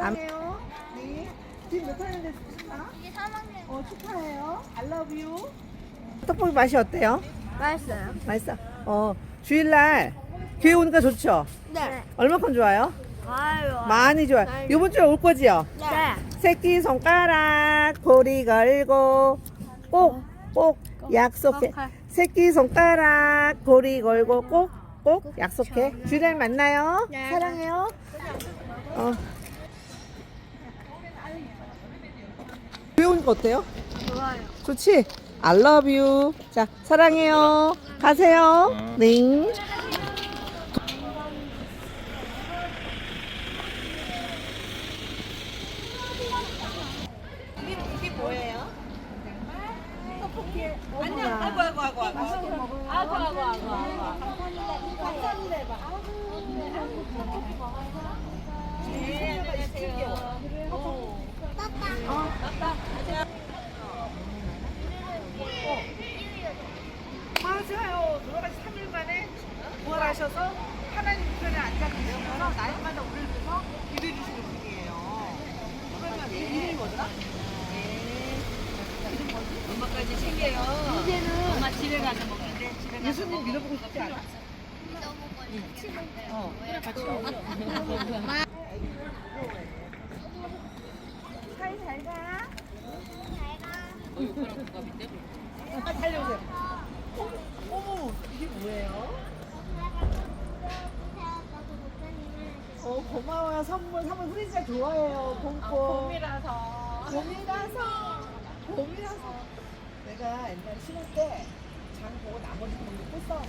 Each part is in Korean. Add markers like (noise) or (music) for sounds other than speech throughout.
안... 네. 지금 몇 학년 됐습니까? 이게 3학년. 어, 축하해요. I love you. 떡볶이 맛이 어때요? 맛있어요? 맛있어. 어, 주일날 교회 오니까 좋죠? 네. 얼마큼 좋아요? 아유. 많이 좋아요. 이번 주에 올 거지요? 네. 새끼 손가락 고리 걸고 꼭 꼭 약속해. 꼭 할. 새끼 손가락 고리 걸고 꼭 꼭 약속해. 주일날 만나요. 네. 사랑해요. 어. 교회 오니까 어때요? 좋아요. 좋지? I love you. 자, 사랑해요. 가세요. 네. 이게, 이게 뭐예요? 떡볶이. 안녕. 아이고, 아이고, 아이고, 아이고. 아이고, 아이고, 아이고, 아이고. 감사합니다. 해봐. 네, 안녕하세요. 어. 어, 맞다. 맞아요. 돌아가시 3일 만에 부활하셔서 하나님 편에 앉아 계시면서 날마다 우리를 위해서 기도해 주시는 분이에요. 그러면 내 이름이 뭐더라? 엄마까지 챙겨요. 이제는 엄마 집에 가서 먹는데 집에 가서 예수님 믿어보고 싶지 않아? 어, 같이 먹어. 사이 잘 가. 아, 달려오세요. 어, 이게 뭐예요? 어, 고마워요. 선물, 선물 진짜 좋아해요. 봄봄. 봄이라서. 봄이라서. 봄이라서. 내가 옛날에 신을 때장 보고 나머지 또 써왔어.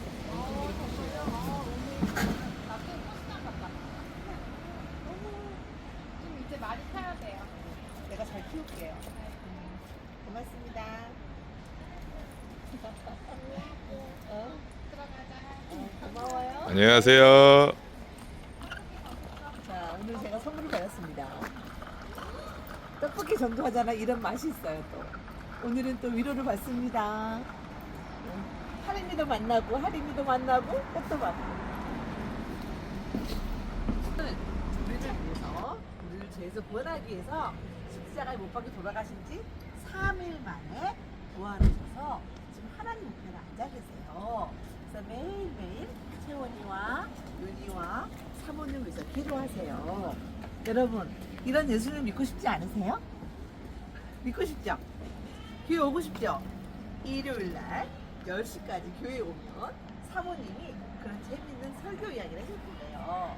좀 이제 많이 타야 돼요. 내가 잘 키울게요. 고맙습니다. 어? 어, 고마워요. 안녕하세요. 자, 오늘 제가 선물을 받았습니다. 떡볶이 전도하잖아. 이런 맛이 있어요, 또. 오늘은 또 위로를 받습니다. 응. 하림이도 만나고, 하림이도 만나고, 꽃도 받고. 우리를 위해서, 우리를 죄에서 구원하기 위해서 십자가에 못 박혀 돌아가신 지 3일 만에 부활하셔서 지금 하나님 우편에 앉아 계세요. 그래서 매일매일 채원이와 윤이와 기도하세요. 여러분, 이런 예수님 믿고 싶지 않으세요? 믿고 싶죠? 교회 오고 싶죠? 일요일 날 10시까지 교회 오면 사모님이 그런 재밌는 설교 이야기를 해주세요.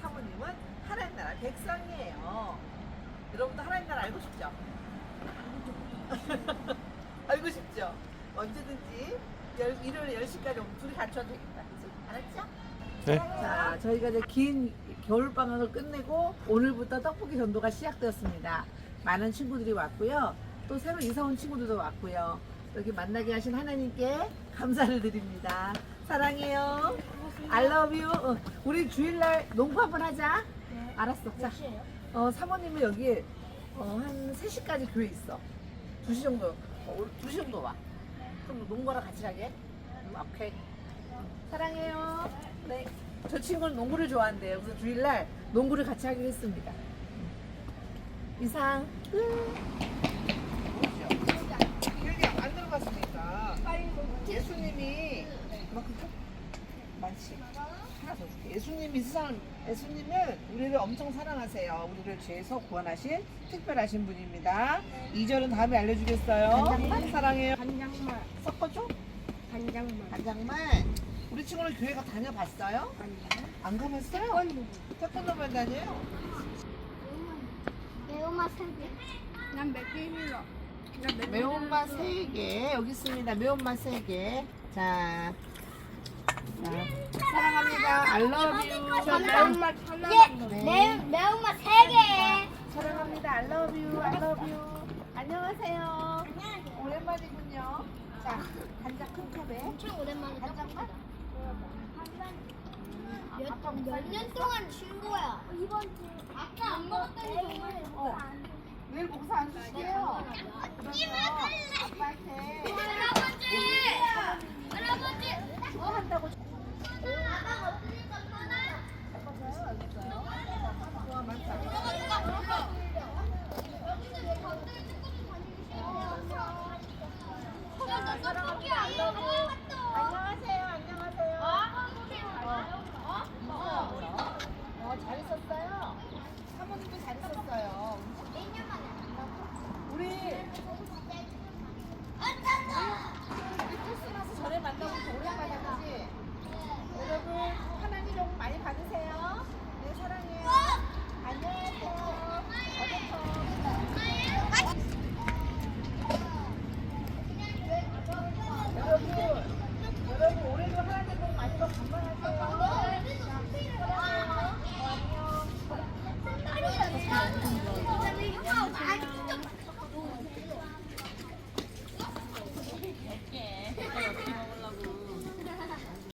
사모님은 하나님 나라 백성이에요. 여러분도 하나님 나라 알고 싶죠? (laughs) 알고 싶죠? 언제든지 열- 일요일 10시까지 오면 둘이 같이 와도 되겠다. 알았죠? 네. 자, 저희가 이제 긴 겨울 방학을 끝내고 오늘부터 떡볶이 전도가 시작되었습니다. 많은 친구들이 왔고요. 또 새로 이사 온 친구들도 왔고요. 여기 만나게 하신 하나님께 감사를 드립니다. 사랑해요. I love you. 어, 우리 주일날 농구 한번 하자. 알았어. 자, 어, 사모님은 여기 어, 한 3시까지 교회 있어. 2시 정도. 어, 올- 2시 정도 와. 그럼 농구랑 같이 하게? 음, 오케이. 사랑해요. 네. 저 친구는 농구를 좋아한대요. 그래서 주일날 농구를 같이 하기로 했습니다. 이상. 안 들어갔으니까 예수님이 그만큼 좀 많지. 하나 더 줄게. 예수님이 세상 예수님은 우리를 엄청 사랑하세요. 우리를 죄에서 구원하신 특별하신 분입니다. 2절은 다음에 알려주겠어요. 사랑해요. 간장만. 섞어줘? 간장만. 간장만. 우리 친구는 교회가 다녀봤어요? 아니요. 안 가봤어요? 태권도만 다녀요? 매운맛 세 개. 난 맵기 싫어. 난 맵기 매운맛 3개 여기 있습니다. 매운맛 3개. 자, 자 사랑합니다. I love you. 저 매운맛 하나. 네. 매 매운맛 세 개. 사랑합니다. I love you. I love you. 안녕하세요. 오랜만이군요. 자, 간장 큰 컵에. 엄청 오랜만에 간장만? 몇년 동안 쉰 거야. 이번 주 아까 안 먹었더니 정말 어. 복사 안 주시게요. 언니 먹을래. 할아버지. 할아버지. 뭐 한다고? 아빠 없으니